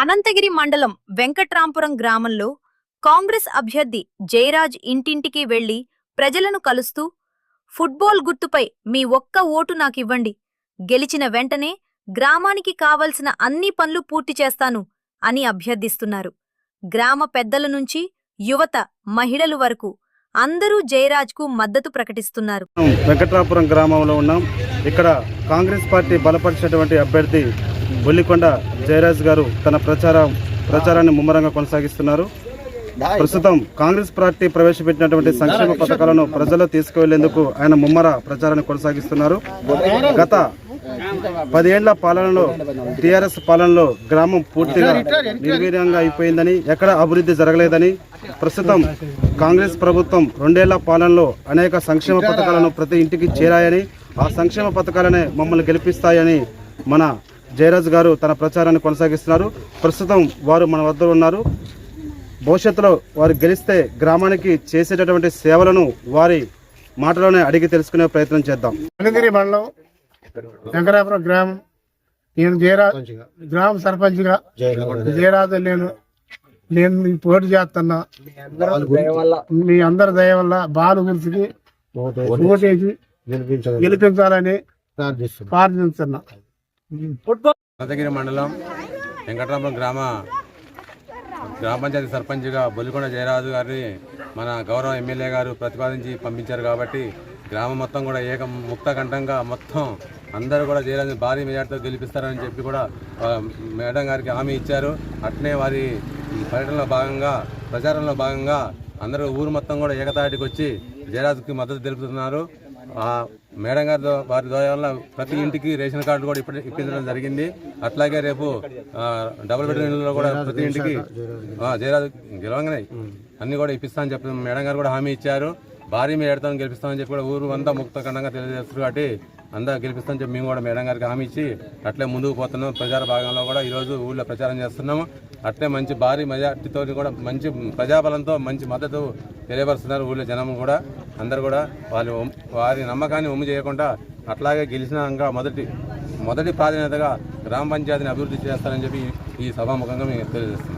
అనంతగిరి మండలం వెంకట్రాంపురం గ్రామంలో కాంగ్రెస్ అభ్యర్థి జయరాజ్ ఇంటింటికి వెళ్ళి ప్రజలను కలుస్తూ ఫుట్బాల్ గుర్తుపై మీ ఒక్క ఓటు నాకివ్వండి. గెలిచిన వెంటనే గ్రామానికి కావలసిన అన్ని పనులు పూర్తి చేస్తాను అని అభ్యర్థిస్తున్నారు. గ్రామ పెద్దల నుంచి యువత మహిళలు వరకు అందరూ జయరాజ్కు మద్దతు ప్రకటిస్తున్నారు. వెంకట్రాపురం గ్రామంలో ఉన్నాం. ఇక్కడ కాంగ్రెస్ పార్టీ బలపరిచినటువంటి అభ్యర్థి బొల్లికొండ జయరాజ్ గారు తన ప్రచారం ప్రచారాన్ని ముమ్మరంగా కొనసాగిస్తున్నారు. ప్రస్తుతం కాంగ్రెస్ పార్టీ ప్రవేశపెట్టినటువంటి సంక్షేమ పథకాలను ప్రజల్లో తీసుకువెళ్ళేందుకు ఆయన ముమ్మర ప్రచారాన్ని కొనసాగిస్తున్నారు. గత పదేళ్ళ పాలనలో టీఆర్ఎస్ పాలనలో గ్రామం పూర్తిగా నిర్వీర్యంగా అయిపోయిందని ఎక్కడ అభివృద్ధి జరగలేదని ప్రస్తుతం కాంగ్రెస్ ప్రభుత్వం రెండేళ్ళ పాలనలో అనేక సంక్షేమ పథకాలను ప్రతి ఇంటికి చేరాయని ఆ సంక్షేమ పథకాలనే మమ్మల్ని గెలిపిస్తాయని మన జయరాజ్ గారు తన ప్రచారాన్ని కొనసాగిస్తున్నారు. ప్రస్తుతం వారు మన వద్ద ఉన్నారు. భవిష్యత్తులో వారు గెలిస్తే గ్రామానికి చేసేటటువంటి సేవలను వారి మాటలోనే అడిగి తెలుసుకునే ప్రయత్నం చేద్దాం. అనంతగిరి మండలం శంకరాపురం గ్రామం. నేను జయరా గ్రామ సర్పంచ్గా జయరాజు నేను నేను మీ పోటీ చేస్తున్నా. మీ అందరి దయ వల్ల బాలు ఓటేసి గెలిపించాలని ప్రార్థిస్తున్నా. అనంతగిరి మండలం వెంకటరామపురం గ్రామ గ్రామ పంచాయతీ సర్పంచ్గా బొల్లికొండ జయరాజు గారిని మన గౌరవ ఎమ్మెల్యే గారు ప్రతిపాదించి పంపించారు కాబట్టి గ్రామం మొత్తం కూడా ఏక ముక్త కంఠంగా మొత్తం అందరూ కూడా జయరాజుని భారీ మెజార్టీతో గెలిపిస్తారని చెప్పి కూడా మేడం గారికి హామీ ఇచ్చారు. అట్నే వారి పర్యటనలో భాగంగా ప్రచారంలో భాగంగా అందరూ ఊరు మొత్తం కూడా ఏకతాటికి వచ్చి జయరాజుకి మద్దతు తెలుపుతున్నారు. మేడం గారి వారి ద్వారా వల్ల ప్రతి ఇంటికి రేషన్ కార్డు కూడా ఇప్పించడం జరిగింది. అట్లాగే రేపు డబుల్ బెడ్రూమ్ ఇళ్ళలో కూడా ప్రతి ఇంటికి జయరాజు గెలవంగానే అన్ని కూడా ఇప్పిస్తామని చెప్పి మేడం గారు కూడా హామీ ఇచ్చారు. భారీ మేడతాను గెలిపిస్తామని చెప్పి కూడా ఊరు అంతా ముక్త ఖండంగా తెలియజేస్తారు కాబట్టి అంతా గెలిపిస్తామని చెప్పి మేము కూడా మేడం గారికి హామీ ఇచ్చి అట్లే ముందుకు పోతున్నాం. ప్రచార భాగంలో కూడా ఈరోజు ఊళ్ళో ప్రచారం చేస్తున్నాము. అట్లే మంచి భారీ మెజార్టీతో కూడా మంచి ప్రజాబలంతో మంచి మద్దతు తెలియపరుస్తున్నారు ఊళ్ళో జనం కూడా. అందరు కూడా వాళ్ళు వారి నమ్మకాన్ని ఉమ్ము చేయకుండా అట్లాగే గెలిచినాక మొదటి మొదటి ప్రాధాన్యతగా గ్రామ పంచాయతీని అభివృద్ధి చేస్తారని చెప్పి ఈ సభాముఖంగా మేము తెలియజేస్తున్నాం.